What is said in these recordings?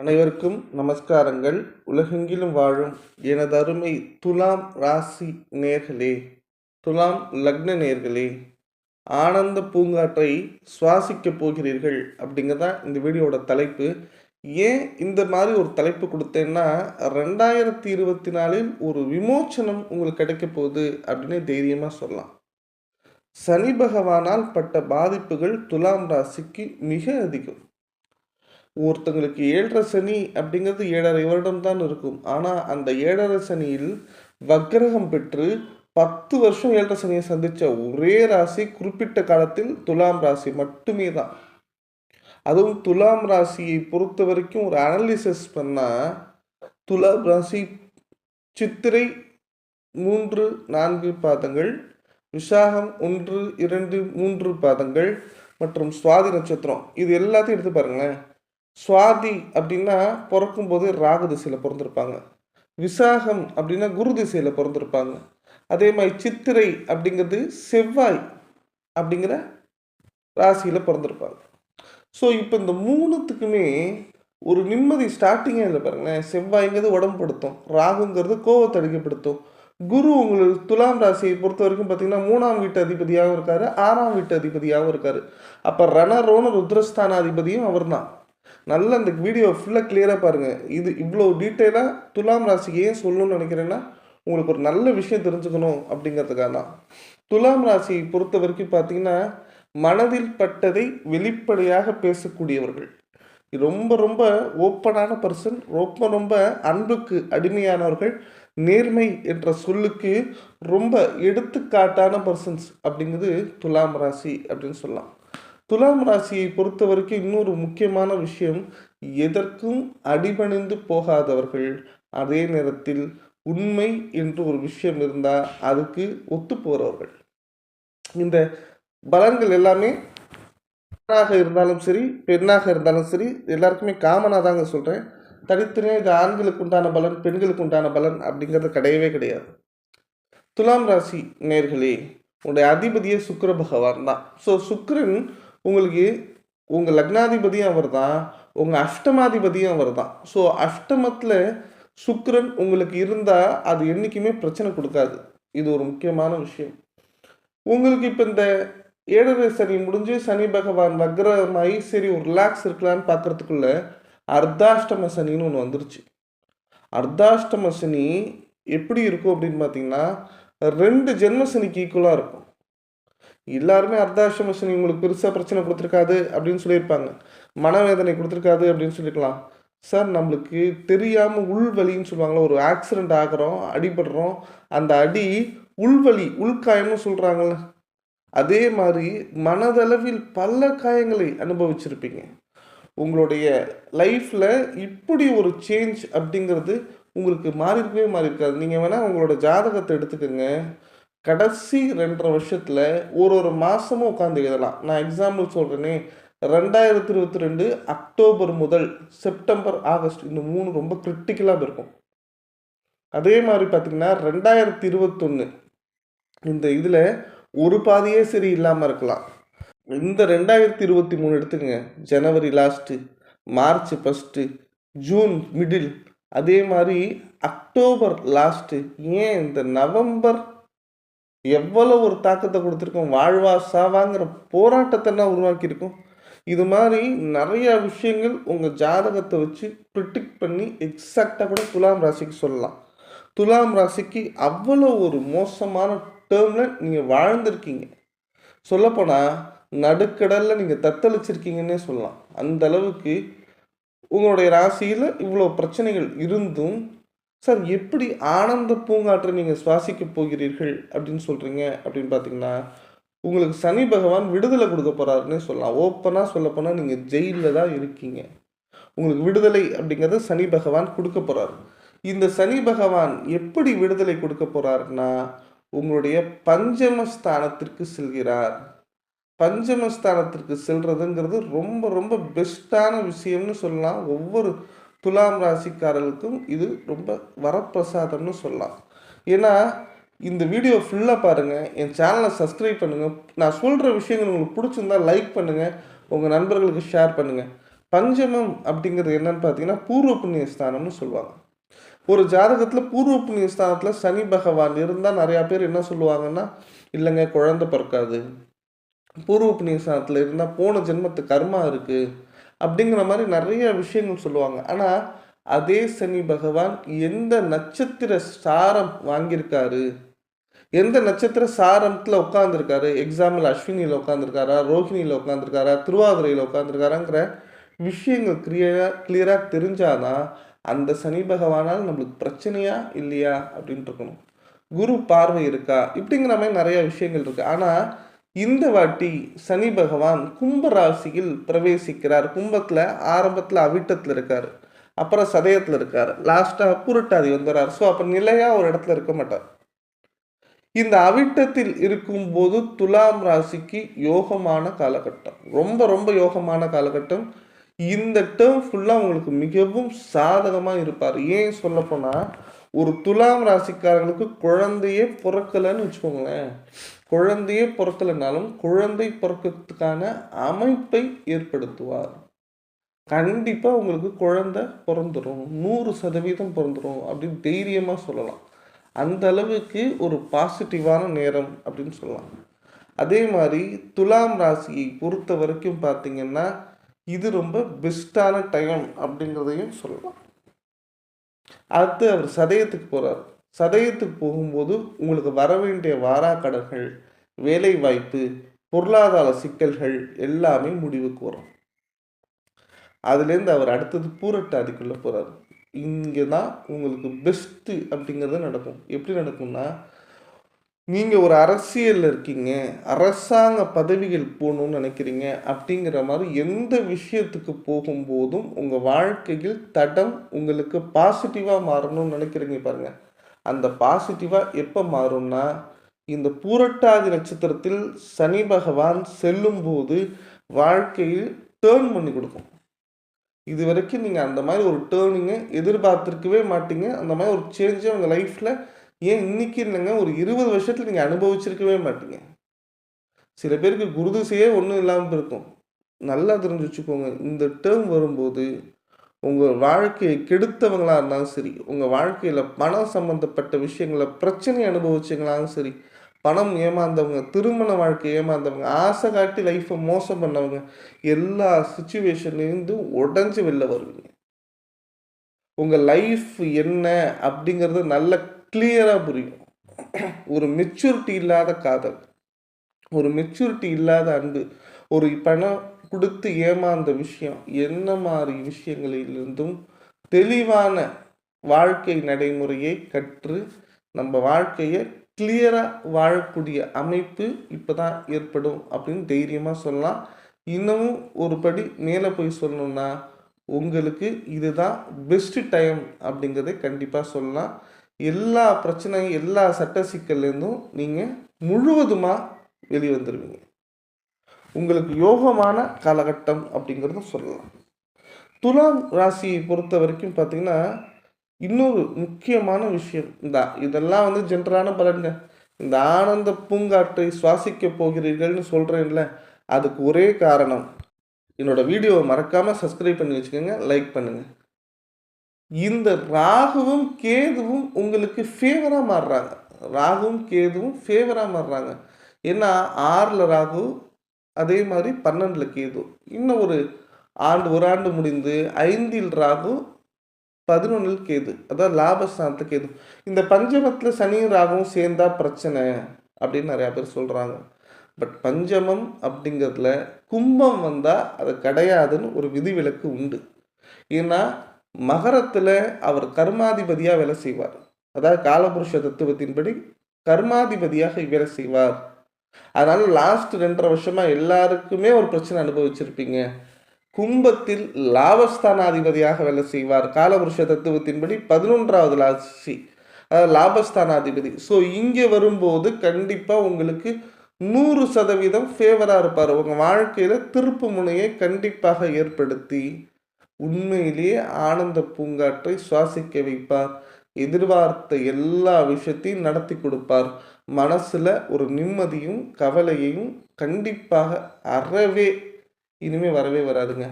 அனைவருக்கும் நமஸ்காரங்கள். உலகெங்கிலும் வாழும் எனது அருமை துலாம் ராசி நேர்களே துலாம் லக்ன நேர்களே ஆனந்த பூங்காற்றை சுவாசிக்கப் போகிறீர்கள் அப்படிங்கிறதான் இந்த வீடியோட தலைப்பு. ஏன் இந்த மாதிரி ஒரு தலைப்பு கொடுத்தேன்னா ரெண்டாயிரத்தி இருபத்தி நாலில் ஒரு விமோச்சனம் உங்களுக்கு கிடைக்க போகுது அப்படின்னு தைரியமாக சொல்லலாம். சனி பகவானால் பட்ட பாதிப்புகள் துலாம் ராசிக்கு மிக அதிகம். ஒருத்தங்களுக்கு ஏழரை சனி அப்படிங்கிறது ஏழரை வருடம் தான் இருக்கும். ஆனால் அந்த ஏழரை சனியில் வக்கிரகம் பெற்று பத்து வருஷம் ஏழரை சனியை சந்தித்த ஒரே ராசி குறிப்பிட்ட காலத்தில் துலாம் ராசி மட்டுமே தான். அதுவும் துலாம் ராசியை பொறுத்த வரைக்கும் ஒரு அனாலிசிஸ் பண்ணால் துலாம் ராசி சித்திரை மூன்று நான்கு பாதங்கள் விசாகம் ஒன்று இரண்டு மூன்று பாதங்கள் மற்றும் சுவாதி நட்சத்திரம். இது எல்லாத்தையும் எடுத்து பாருங்களேன். சுவாதி அப்படின்னா பிறக்கும்போது ராகு திசையில் பிறந்திருப்பாங்க. விசாகம் அப்படின்னா குரு திசையில் பிறந்திருப்பாங்க. அதே மாதிரி சித்திரை அப்படிங்கிறது செவ்வாய் அப்படிங்கிற ராசியில் பிறந்திருப்பாங்க. ஸோ இப்போ இந்த மூணுத்துக்குமே ஒரு நிம்மதி ஸ்டார்டிங்கே இல்லை பாருங்களேன். செவ்வாய்ங்கிறது உடம்புப்படுத்தும் ராகுங்கிறது கோவத்தை அடிக்கப்படுத்தும் குரு உங்களுக்கு துலாம் ராசியை பொறுத்த வரைக்கும் பார்த்தீங்கன்னா மூணாம் வீட்டு அதிபதியாகவும் இருக்காரு ஆறாம் வீட்டு அதிபதியாகவும் இருக்காரு. அப்போ ரணரோன ருத்ரஸ்தானாதிபதியும் அவர் தான் நல்ல அந்த வீடியோ ஃபுல்லாக கிளியராக பாருங்கள் இது இவ்வளோ டீட்டெயிலாக துலாம் ராசிக்கு ஏன் சொல்லணும்னு நினைக்கிறேன்னா உங்களுக்கு ஒரு நல்ல விஷயம் தெரிஞ்சுக்கணும் அப்படிங்கிறதுக்காக தான். துலாம் ராசி பொறுத்த வரைக்கும் பார்த்தீங்கன்னா மனதில் பட்டதை வெளிப்படையாக பேசக்கூடியவர்கள். ரொம்ப ரொம்ப ஓப்பனான பர்சன் ரொம்ப ரொம்ப அன்புக்கு அடிமையானவர்கள் நேர்மை என்ற சொல்லுக்கு ரொம்ப எடுத்துக்காட்டான பர்சன்ஸ் அப்படிங்கிறது துலாம் ராசி அப்படின்னு சொல்லலாம். துலாம் ராசியை பொறுத்த வரைக்கும் இன்னொரு முக்கியமான விஷயம் எதற்கும் அடிபணிந்து போகாதவர்கள். அதே நேரத்தில் உண்மை என்று ஒரு விஷயம் இருந்தால் அதுக்கு ஒத்து போகிறவர்கள் இந்த பலன்கள் எல்லாமே ஆணாக இருந்தாலும் சரி பெண்ணாக இருந்தாலும் சரி எல்லாருக்குமே காமனாக தாங்க சொல்கிறேன் தனித்தனியாக இது ஆண்களுக்கு உண்டான பலன் பெண்களுக்கு உண்டான பலன் அப்படிங்கிறது கிடையவே கிடையாது. துலாம் ராசி நேர்களே உடைய அதிபதியே சுக்கர பகவான் தான். ஸோ சுக்கிரன் உங்களுக்கு உங்கள் லக்னாதிபதியும் அவர் தான் உங்கள் அஷ்டமாதிபதியும் அவர் தான் ஸோ அஷ்டமத்தில் சுக்ரன் உங்களுக்கு இருந்தால் அது என்றைக்குமே பிரச்சனை கொடுக்காது. இது ஒரு முக்கியமான விஷயம். உங்களுக்கு இப்போ இந்த ஏழரை சனி முடிஞ்சு சனி பகவான் வக்ரமாயி சரி ஒரு ரிலாக்ஸ் இருக்கலான்னு பார்க்கறதுக்குள்ள அர்த்தாஷ்டம சனின்னு ஒன்று வந்துருச்சு. அர்த்தாஷ்டம சனி எப்படி இருக்கும் அப்படின்னு பார்த்தீங்கன்னா ரெண்டு ஜென்ம சனிக்கு ஈக்குவலாக இருக்கும். எல்லாருமே அர்த்தாஷ்டம சனி உங்களுக்கு பெருசாக பிரச்சனை கொடுத்துருக்காது அப்படின்னு சொல்லியிருப்பாங்க. மனவேதனை கொடுத்துருக்காது அப்படின்னு சொல்லிக்கலாம் சார் நம்மளுக்கு தெரியாமல் உள்வலின்னு சொல்லுவாங்களா ஒரு ஆக்சிடெண்ட் ஆகிறோம் அடிபடுறோம் அந்த அடி உள்வலி உள்காயம்னு சொல்கிறாங்கள அதே மாதிரி மனதளவில் பல காயங்களை அனுபவிச்சிருப்பீங்க. உங்களுடைய லைஃப்பில் இப்படி ஒரு சேஞ்ச் அப்படிங்கிறது உங்களுக்கு மாறி இருக்கவே மாறி இருக்காது நீங்கள் வேணால் உங்களோட ஜாதகத்தை எடுத்துக்கோங்க. கடைசி ரெண்டரை வருஷத்தில் ஒரு ஒரு மாதமும் உட்காந்து எழுதலாம். நான் எக்ஸாம்பிள் சொல்கிறேனே ரெண்டாயிரத்தி இருபத்தி ரெண்டு அக்டோபர் முதல் செப்டம்பர் ஆகஸ்ட் இந்த மூணு ரொம்ப கிரிட்டிக்கலாக இருக்கும். அதே மாதிரி பார்த்திங்கன்னா ரெண்டாயிரத்தி இருபத்தொன்று இந்த இதில் ஒரு பாதியே சரி இல்லாமல் இருக்கலாம். இந்த ரெண்டாயிரத்தி இருபத்தி மூணு எடுத்துக்கங்க. January last March first June middle அதே மாதிரி அக்டோபர் லாஸ்ட்டு ஏன் இந்த நவம்பர் எவ்வளோ ஒரு தாக்கத்தை கொடுத்துருக்கோம்? வாழ்வா சாவாங்கிற போராட்டத்தை உருவாக்கியிருக்கோம்? இது மாதிரி நிறைய விஷயங்கள் உங்கள் ஜாதகத்தை வச்சு ப்ரிடிக்ட் பண்ணி எக்ஸாக்டாக கூட துலாம் ராசிக்கு சொல்லலாம். துலாம் ராசிக்கு அவ்வளோ ஒரு மோசமான டேர்மில் நீங்கள் வாழ்ந்திருக்கீங்க. சொல்லப்போனால் நடுக்கடலில் நீங்கள் தத்தளிச்சிருக்கீங்கன்னே சொல்லலாம். அந்த அளவுக்கு உங்களுடைய ராசியில் இவ்வளோ பிரச்சனைகள் இருந்தும் சார் எப்படி ஆனந்த பூங்காற்றை நீங்கள் சுவாசிக்க போகிறீர்கள் அப்படின்னு சொல்கிறீங்க அப்படின்னு பார்த்தீங்கன்னா உங்களுக்கு சனி பகவான் விடுதலை கொடுக்க போகிறாருன்னே சொல்லலாம். ஓப்பனாக சொல்லப்போனால் நீங்கள் ஜெயிலில் தான் இருக்கீங்க. உங்களுக்கு விடுதலை அப்படிங்கிறத சனி பகவான் கொடுக்க போகிறாரு இந்த சனி பகவான் எப்படி விடுதலை கொடுக்க போகிறாருன்னா உங்களுடைய பஞ்சமஸ்தானத்திற்கு செல்கிறார். பஞ்சமஸ்தானத்திற்கு செல்றதுங்கிறது ரொம்ப ரொம்ப பெஸ்ட்டான விஷயம்னு சொல்லலாம். ஒவ்வொரு துலாம் ராசிக்காரர்களுக்கும் இது ரொம்ப வரப்பிரசாதம்னு சொல்லலாம். ஏன்னா இந்த வீடியோ ஃபுல்லாக பாருங்கள் என் சேனலை சப்ஸ்கிரைப் பண்ணுங்கள் நான் சொல்கிற விஷயங்கள் உங்களுக்கு பிடிச்சிருந்தா லைக் பண்ணுங்கள் உங்கள் நண்பர்களுக்கு ஷேர் பண்ணுங்கள் பஞ்சமம் அப்படிங்கிறது என்னன்னு பார்த்தீங்கன்னா பூர்வ புண்ணிய ஸ்தானம்னு சொல்லுவாங்க. ஒரு ஜாதகத்தில் பூர்வ புண்ணிய ஸ்தானத்தில் சனி பகவான் இருந்தால் நிறையா பேர் என்ன சொல்லுவாங்கன்னா இல்லைங்க குழந்தை பிறக்காது. பூர்வ புண்ணிய ஸ்தானத்தில் இருந்தால் போன ஜென்மத்து கர்மா இருக்குது அப்படிங்கிற மாதிரி நிறைய விஷயங்கள் சொல்லுவாங்க. ஆனால் அதே சனி பகவான் எந்த நட்சத்திர சாரம் வாங்கியிருக்காரு? எந்த நட்சத்திர சாரத்தில் உட்காந்துருக்காரு எக்ஸாம்பிள் அஸ்வினியில் உட்காந்துருக்காரா ரோஹிணியில் உட்காந்துருக்காரா திருவாதிரையில் உட்காந்துருக்காராங்கிற விஷயங்கள் கிளியராக கிளியராக தெரிஞ்சாதான் அந்த சனி பகவானால் நம்மளுக்கு பிரச்சனையா இல்லையா அப்படின்ட்டு இருக்கணும். குரு பார்வை இருக்கா? இப்படிங்கிற மாதிரி நிறைய விஷயங்கள் இருக்கு. ஆனால் இந்த வாட்டி சனி பகவான் கும்ப ராசியில் பிரவேசிக்கிறார். கும்பத்தில் ஆரம்பத்தில் அவிட்டத்தில் இருக்கார். அப்புறம் சதயத்தில் இருக்கார். லாஸ்ட்டாக புரட்டாதி வந்துடுறார் ஸோ அப்போ நிலையாக ஒரு இடத்துல இருக்க மாட்டார். இந்த அவிட்டத்தில் இருக்கும்போது துலாம் ராசிக்கு யோகமான காலகட்டம். ரொம்ப ரொம்ப யோகமான காலகட்டம். இந்த டேர்ம் ஃபுல்லாக உங்களுக்கு மிகவும் சாதகமாக இருப்பார். ஏன் சொல்லப்போனால் ஒரு துலாம் ராசிக்காரங்களுக்கு குழந்தையே பிறக்கலைன்னு வச்சுக்கோங்களேன். குழந்தையே பிறக்கலைனாலும் குழந்தை பிறக்கிறதுக்கான அமைப்பை ஏற்படுத்துவார். கண்டிப்பாக உங்களுக்கு குழந்தை பிறந்துடும் நூறு சதவீதம் பிறந்துடும் அப்படின்னு தைரியமாக சொல்லலாம். அந்த அளவுக்கு ஒரு பாசிட்டிவான நேரம் அப்படின்னு சொல்லலாம். அதே மாதிரி துலாம் ராசியை பொறுத்த வரைக்கும் பார்த்தீங்கன்னா இது ரொம்ப பெஸ்ட்டான டைம் அப்படிங்கிறதையும் சொல்லலாம். அடுத்து அவர் சதயத்துக்கு போகிறார் சதயத்துக்கு போகும்போது உங்களுக்கு வர வேண்டிய வாராக்கடன்கள் வேலை வாய்ப்பு பொருளாதார சிக்கல்கள் எல்லாமே முடிவுக்கு வரும். அதுலேருந்து அவர் அடுத்தது பூரட்டாதிக்குள்ளே போகிறார் இங்கே தான் உங்களுக்கு பெஸ்ட்டு அப்படிங்கிறது நடக்கும். எப்படி நடக்கும்னா நீங்கள் ஒரு அரசியலில் இருக்கீங்க அரசாங்க பதவிகள் போகணும்னு நினைக்கிறீங்க அப்படிங்கிற மாதிரி எந்த விஷயத்துக்கு போகும்போதும் உங்கள் வாழ்க்கையில் தடம் உங்களுக்கு பாசிட்டிவாக மாறணும்னு நினைக்கிறீங்க பாருங்கள் அந்த பாசிட்டிவாக எப்போ மாறும்னா இந்த பூரட்டாதி நட்சத்திரத்தில் சனி பகவான் செல்லும்போது வாழ்க்கையில் டேர்ன் பண்ணி கொடுக்கும். இது வரைக்கும் நீங்கள் அந்த மாதிரி ஒரு டேர்னிங்கை எதிர்பார்த்துருக்கவே மாட்டீங்க. அந்த மாதிரி ஒரு சேஞ்சை உங்கள் லைஃப்பில் ஏன் இன்னைக்கு இல்லைங்க? ஒரு இருபது வருஷத்தில் நீங்கள் அனுபவிச்சிருக்கவே மாட்டீங்க. சில பேருக்கு குருதிசையே ஒன்றும் இல்லாமல் இருக்கும். நல்லா தெரிஞ்சு வச்சுக்கோங்க. இந்த டேர்ம் வரும்போது உங்கள் வாழ்க்கையை கெடுத்தவங்களாக இருந்தாலும் சரி உங்கள் வாழ்க்கையில் பணம் சம்மந்தப்பட்ட விஷயங்களை பிரச்சனை அனுபவிச்சவங்களாலும் சரி பணம் ஏமாந்தவங்க திருமண வாழ்க்கை ஏமாந்தவங்க ஆசை காட்டி லைஃப்பை மோசம் பண்ணவங்க எல்லா சுச்சுவேஷன்லேருந்து உடஞ்சி வெளில வருவீங்க. உங்கள் லைஃப் என்ன அப்படிங்கிறத நல்ல கிளியராக புரியும். ஒரு மெச்சூரிட்டி இல்லாத காதல் ஒரு மெச்சூரிட்டி இல்லாத அன்பு ஒரு பணம் கொடுத்து ஏமாந்த விஷயம் என்ன மாதிரி விஷயங்களிலிருந்தும் தெளிவான வாழ்க்கை நடைமுறையை கற்று நம்ம வாழ்க்கையை கிளியராக வாழக்கூடிய அமைப்பு இப்போ தான் ஏற்படும் அப்படின்னு தைரியமாக சொல்லலாம். இன்னமும் ஒரு படி மேலே போய் சொல்லணும்னா உங்களுக்கு இதுதான் பெஸ்ட்டு டைம் அப்படிங்கிறத கண்டிப்பாக சொல்லலாம். எல்லா பிரச்சனையும் எல்லா சட்ட சிக்கல்லேருந்தும் நீங்கள் முழுவதுமாக வெளிவந்துடுவீங்க உங்களுக்கு யோகமான காலகட்டம் அப்படிங்கிறதும் சொல்லலாம். துலாம் ராசியை பொறுத்த வரைக்கும் பார்த்தீங்கன்னா இன்னொரு முக்கியமான விஷயம் இந்த. இதெல்லாம் வந்து ஜென்ரலான பலன்கள். இந்த ஆனந்த பூங்காற்றை சுவாசிக்க போகிறீர்கள்னு சொல்கிறேன்ல அதுக்கு ஒரே காரணம் என்னோடய வீடியோவை மறக்காமல் சப்ஸ்கிரைப் பண்ணி வச்சுக்கோங்க லைக் பண்ணுங்கள் இந்த ராகுவும் கேதுவும் உங்களுக்கு ஃபேவராக மாறுறாங்க. ராகுவும் கேதுவும் ஃபேவராக மாறுறாங்க. ஏன்னா ஆறில் ராகு அதே மாதிரி பன்னெண்டில் கேது. இன்னும் ஒரு ஆண்டு ஒரு ஆண்டு முடிந்து ஐந்தில் ராகு பதினொன்றில் கேது. அதாவது லாபஸ்தானத்து கேது. இந்த பஞ்சமத்தில் சனியும் ராகவும் சேர்ந்தா பிரச்சனை அப்படின்னு நிறையா பேர் சொல்கிறாங்க பட் பஞ்சமம் அப்படிங்கிறதுல கும்பம் வந்தால் அது கிடையாதுன்னு ஒரு விதிவிலக்கு உண்டு. ஏன்னா மகரத்தில் அவர் கர்மாதிபதியாக வேலை செய்வார். அதாவது காலபுருஷ தத்துவத்தின்படி கர்மாதிபதியாக வேலை செய்வார். அதனால லாஸ்ட் ரெண்டரை வருஷமா எல்லாருக்குமே ஒரு பிரச்சனை அனுபவிச்சிருப்பீங்க. கும்பத்தில் லாபஸ்தானாதிபதியாக வேலை செய்வார். காலபுருஷ தத்துவத்தின்படி பதினொன்றாவது ராசி. அதாவது லாபஸ்தானாதிபதி. ஸோ இங்கே வரும்போது கண்டிப்பாக உங்களுக்கு நூறு சதவீதம் ஃபேவராக இருப்பார். உங்கள் வாழ்க்கையில் திருப்பு முனையை கண்டிப்பாக ஏற்படுத்தி உண்மையிலேயே ஆனந்த பூங்காற்றை சுவாசிக்க வைப்பார். எதிர்பார்த்த எல்லா விஷயத்தையும் நடத்தி கொடுப்பார். மனசில் ஒரு நிம்மதியும் கவலையையும் கண்டிப்பாக அறவே இனிமேல் வரவே வராதுங்க.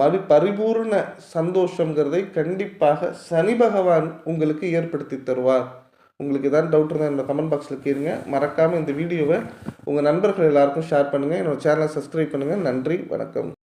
மறு பரிபூர்ண சந்தோஷங்கிறதை கண்டிப்பாக சனி பகவான் உங்களுக்கு ஏற்படுத்தி தருவார். உங்களுக்கு ஏதாவது டவுட் இருந்தால் என்னோட கமெண்ட் பாக்ஸில் கேளுங்க. மறக்காமல் இந்த வீடியோவை உங்கள் நண்பர்கள் எல்லாருக்கும் ஷேர் பண்ணுங்கள் என்னோட சேனலை சப்ஸ்கிரைப் பண்ணுங்கள் நன்றி வணக்கம்.